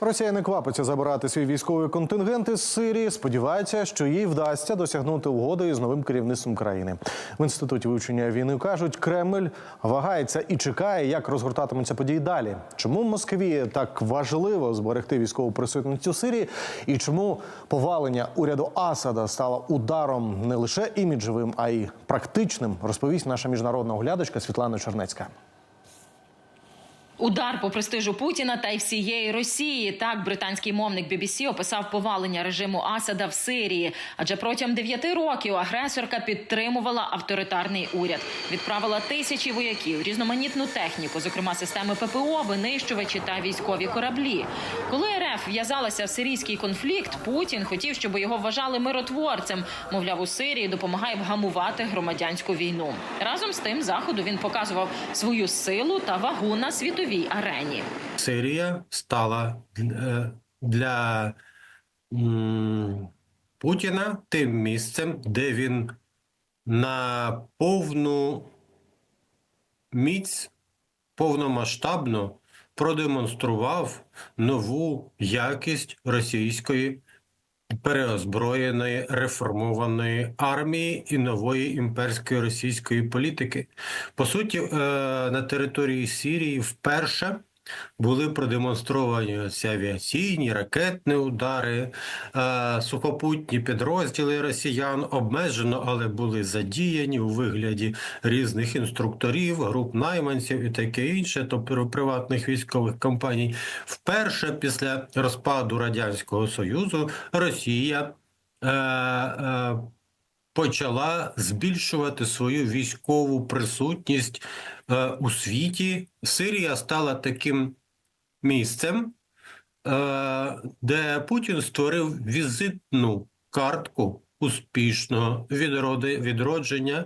Росія не квапиться забирати свій військовий контингент із Сирії. Сподівається, що їй вдасться досягнути угоди із новим керівництвом країни. В інституті вивчення війни кажуть, Кремль вагається і чекає, як розгортатимуться події далі. Чому Москві так важливо зберегти військову присутність у Сирії, і чому повалення уряду Асада стало ударом не лише іміджевим, а й практичним, розповість наша міжнародна оглядачка Світлана Чернецька. Удар по престижу Путіна та й всієї Росії. Так британський мовник BBC описав повалення режиму Асада в Сирії. Адже протягом дев'яти років агресорка підтримувала авторитарний уряд, відправила тисячі вояків, різноманітну техніку, зокрема системи ППО, винищувачі та військові кораблі. Коли РФ в'язалася в сирійський конфлікт, Путін хотів, щоб його вважали миротворцем. Мовляв, у Сирії допомагає вгамувати громадянську війну. Разом з тим заходу він показував свою силу та вагу на світовій арені. Сирія стала е, для Путіна тим місцем, де він на повну міць повномасштабно продемонстрував нову якість російської переозброєної реформованої армії і нової імперської російської політики. По суті, е, на території Сирії вперше були продемонстровані ці авіаційні, ракетні удари, е, сухопутні підрозділи росіян обмежено, але були задіяні у вигляді різних інструкторів, груп найманців і таке інше, тобто приватних військових компаній. Вперше після розпаду радянського союзу Росія. Почала збільшувати свою військову присутність е, у світі. Сирія стала таким місцем, е, де Путін створив візитну картку успішного відроди, відродження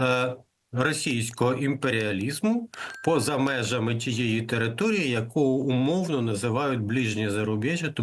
е, російського імперіалізму поза межами тієї території, яку умовно називають ближнє зарубіжжя,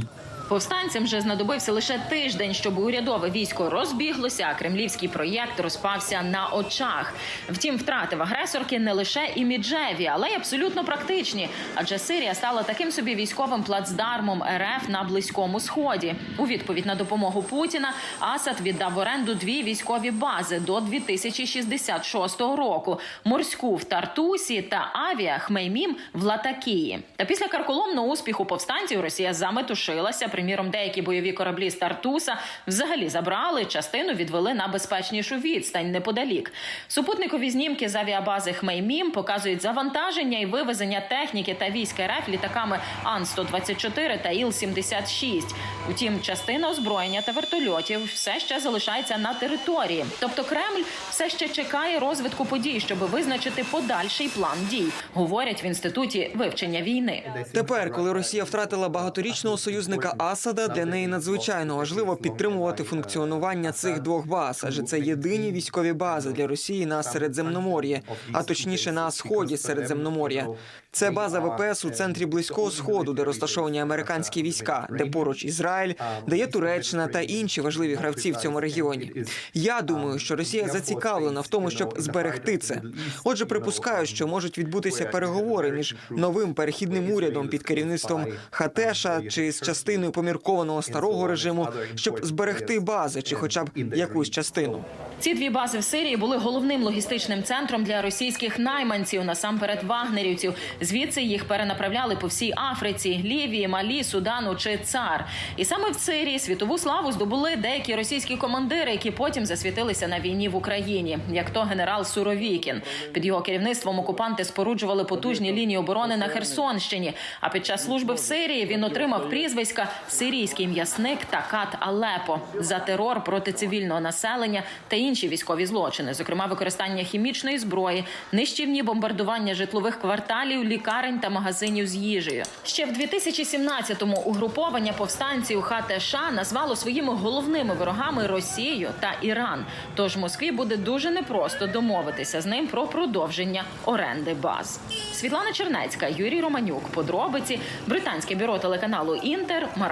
Повстанцям же знадобився лише тиждень, щоб урядове військо розбіглося, а кремлівський проєкт розпався на очах. Втім, втрати в агресорки не лише іміджеві, але й абсолютно практичні. Адже Сирія стала таким собі військовим плацдармом РФ на близькому сході. У відповідь на допомогу Путіна Асад віддав в оренду дві військові бази до 2066 року: морську в Тартусі та авіа Хмеймім в Латакії. Та після карколомного успіху повстанців Росія заметушилася. Приміром, деякі бойові кораблі з Тартуса взагалі забрали, частину відвели на безпечнішу відстань неподалік. Супутникові знімки з авіабази Хмеймім показують завантаження і вивезення техніки та військ РФ літаками Ан-124 та Іл-76. Утім, частина озброєння та вертольотів все ще залишається на території. Тобто Кремль все ще чекає розвитку подій, щоб визначити подальший план дій, говорять в інституті вивчення війни. Тепер, коли Росія втратила багаторічного союзника Асада, для неї надзвичайно важливо підтримувати функціонування цих двох баз, адже це єдині військові бази для Росії на Середземномор'ї, а точніше на сході Середземномор'я. Це база ВПС у центрі близького сходу, де розташовані американські війська, де поруч Ізраїль, де є Туреччина та інші важливі гравці в цьому регіоні. Я думаю, що Росія зацікавлена в тому, щоб зберегти це. Отже, припускаю, що можуть відбутися переговори між новим перехідним урядом під керівництвом Хатеша чи з частиною поміркованого старого режиму, щоб зберегти бази чи, хоча б якусь частину. Ці дві бази в Сирії були головним логістичним центром для російських найманців, насамперед вагнерівців. Звідси їх перенаправляли по всій Африці, Лівії, Малі, Судану чи Цар. І саме в Сирії світову славу здобули деякі російські командири, які потім засвітилися на війні в Україні, як то генерал Суровікін. Під його керівництвом окупанти споруджували потужні лінії оборони на Херсонщині. А під час служби в Сирії він отримав прізвиська Сирійський м'ясник та кат Алепо за терор проти цивільного населення та інші військові злочини, зокрема використання хімічної зброї, нищівні бомбардування житлових кварталів, лікарень та магазинів з їжею. Ще в 2017-му угруповання повстанців ХТШ назвало своїми головними ворогами Росію та Іран. Тож Москві буде дуже непросто домовитися з ним про продовження оренди баз. Світлана Чернецька, Юрій Романюк. Подробиці британське бюро телеканалу Інтер.